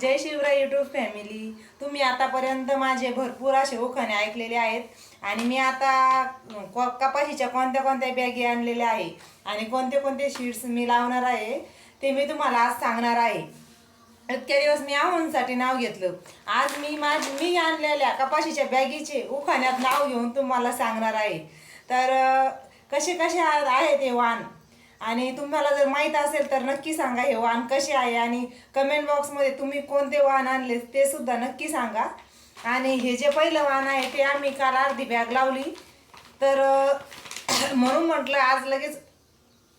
जय Shivray YouTube family तुम्ही आतापर्यंत माझे भरपूर असे उखाणे ऐकलेले आहेत. आणि मी आता को- कपाशीच्या कोणत्या कोणत्या बॅगी आणलेल्या आहे आणि कोणते कोणते शीट्स मी लावणार आहे ते मी तुम्हाला आज सांगणार आहे. इतक्या दिवस मी आव्हानसाठी नाव घेतलं. आज मी माझ मी आणलेल्या कपाशीच्या बॅगीचे उखाण्यात नाव घेऊन तुम्हाला सांगणार आहे. तर कसे कसे आ- आहेत हे वाण आणि तुम्हाला जर माहीत असेल तर नक्की सांगा हे वाण कसे आहे आणि कमेंट बॉक्समध्ये तुम्ही कोणते वाण आणले ते सुद्धा नक्की सांगा. आणि हे जे पहिलं वाण आहे ते आम्ही काल अर्धी बॅग लावली. तर म्हणून म्हटलं आज लगेच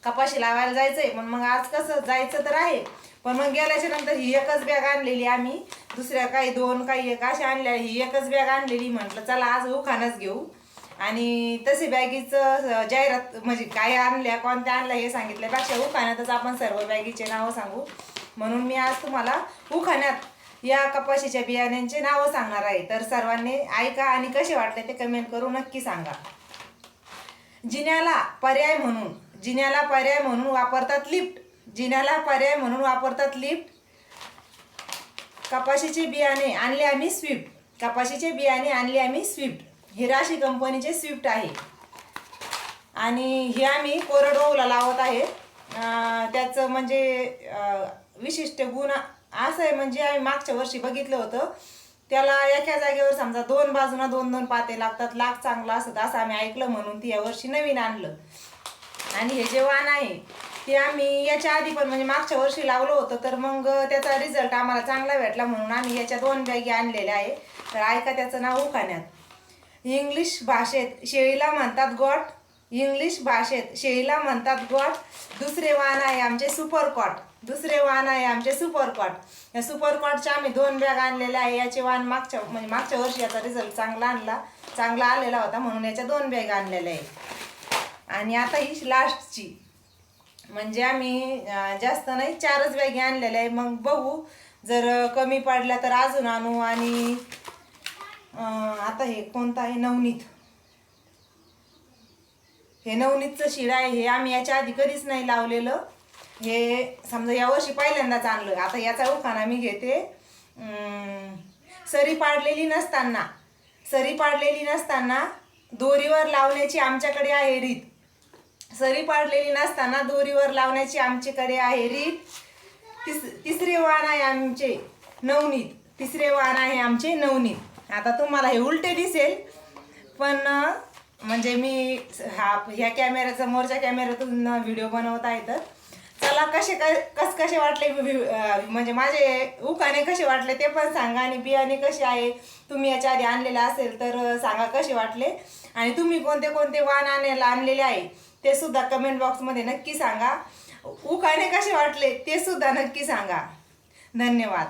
कपाशी लावायला जायचंय. पण मग आज कसं जायचं तर आहे. पण मग गेल्याच्यानंतर ही एकच बॅग आणलेली आम्ही. दुसऱ्या काही दोन काही एक अशा आणल्या. ही एकच बॅग आणलेली. म्हटलं चला आज उखानच घेऊ. आणि तसे बॅगीचं जाहिरात म्हणजे काय आणल्या कोणत्या आणल्या हे सांगितल्यापेक्षा उखाण्यातच आपण सर्व बॅगीचे नावं सांगू. म्हणून मी आज तुम्हाला उखाण्यात या कपाशीच्या बियाण्यांचे नावं सांगणार आहे. तर सर्वांनी ऐका आणि कसे वाटले ते कमेंट करू नक्की सांगा. जिन्याला पर्याय म्हणून जिन्याला पर्याय म्हणून वापरतात लिफ्ट. जिन्याला पर्याय म्हणून वापरतात लिफ्ट. कपाशीचे बियाणे आणले आम्ही स्विफ्ट. कपाशीचे बियाणे आणले आम्ही स्विफ्ट. हिराशी कंपनीचे स्विफ्ट आहे. आणि हे आम्ही कोरडवाहूला लावत आहे. त्याचं म्हणजे विशिष्ट गुण असं आहे म्हणजे आम्ही मागच्या वर्षी बघितलं होतं. त्याला एका जागेवर समजा दोन बाजूना दोन दोन पाते लागतात लाग चांगला असत असं आम्ही ऐकलं म्हणून ती यावर्षी नवीन आणलं. आणि हे जे वाण आहे ते आम्ही याच्या आधी पण म्हणजे मागच्या वर्षी लावलं होतं तर मग त्याचा रिझल्ट आम्हाला चांगला भेटला म्हणून आम्ही याच्या दोन बॅगी आणलेल्या आहे. तर ऐका त्याचं नाव उखाण्यात. इंग्लिश भाषेत शेळीला म्हणतात गॉट. इंग्लिश भाषेत शेळीला म्हणतात गॉट. दुसरे वाहन आहे आमचे सुपर कॉट दुसरे वाहन आहे आमचे सुपर कॉट या सुपर आम्ही दोन बॅग आणलेल्या आहे. याचे वाहन मागच्या म्हणजे मागच्या वर्षी याचा रिझल्ट चांगला आणला. चांगला आलेला होता म्हणून याच्या दोन बॅग आणलेल्या आहे. आणि आता ही लास्टची म्हणजे आम्ही जास्त नाही चारच बॅगी आणलेल्या आहे. मग बघू. जर कमी पडल्या तर अजून आणू आणि आता हे कोणतं आहे? नवनीत. हे नवनीतचं शिड आहे. हे आम्ही याच्या आधी कधीच नाही लावलेलं. हे समजा यावर्षी पहिल्यांदाच आणलं. आता याचा उखाणा मी घेते. सरी पाडलेली नसताना. सरी पाडलेली नसताना दोरीवर लावण्याची आमच्याकडे आहे रीत. सरी पाडलेली नसताना दोरीवर लावण्याची आमच्याकडे आहे रीत. तिस तिसरे वाण आहे आमचे नवनीत. तिसरे वाण आहे आमचे नवनीत. आता तुम्हाला हे उलटे दिसेल पण म्हणजे मी हा ह्या कॅमेऱ्या समोरच्या कॅमेऱ्यातून व्हिडिओ बनवता येतात चला कसे कस कसे वाटले म्हणजे माझे उखाणे कसे वाटले ते पण सांगा आणि बियाणे कसे आहे? तुम्ही याच्या आधी आणलेले असेल तर सांगा कसे वाटले? आणि तुम्ही कोणते कोणते वाण आणायला आणलेले आहे ते सुद्धा कमेंट बॉक्समध्ये नक्की सांगा. उखाणे कसे वाटले ते सुद्धा नक्की सांगा. धन्यवाद.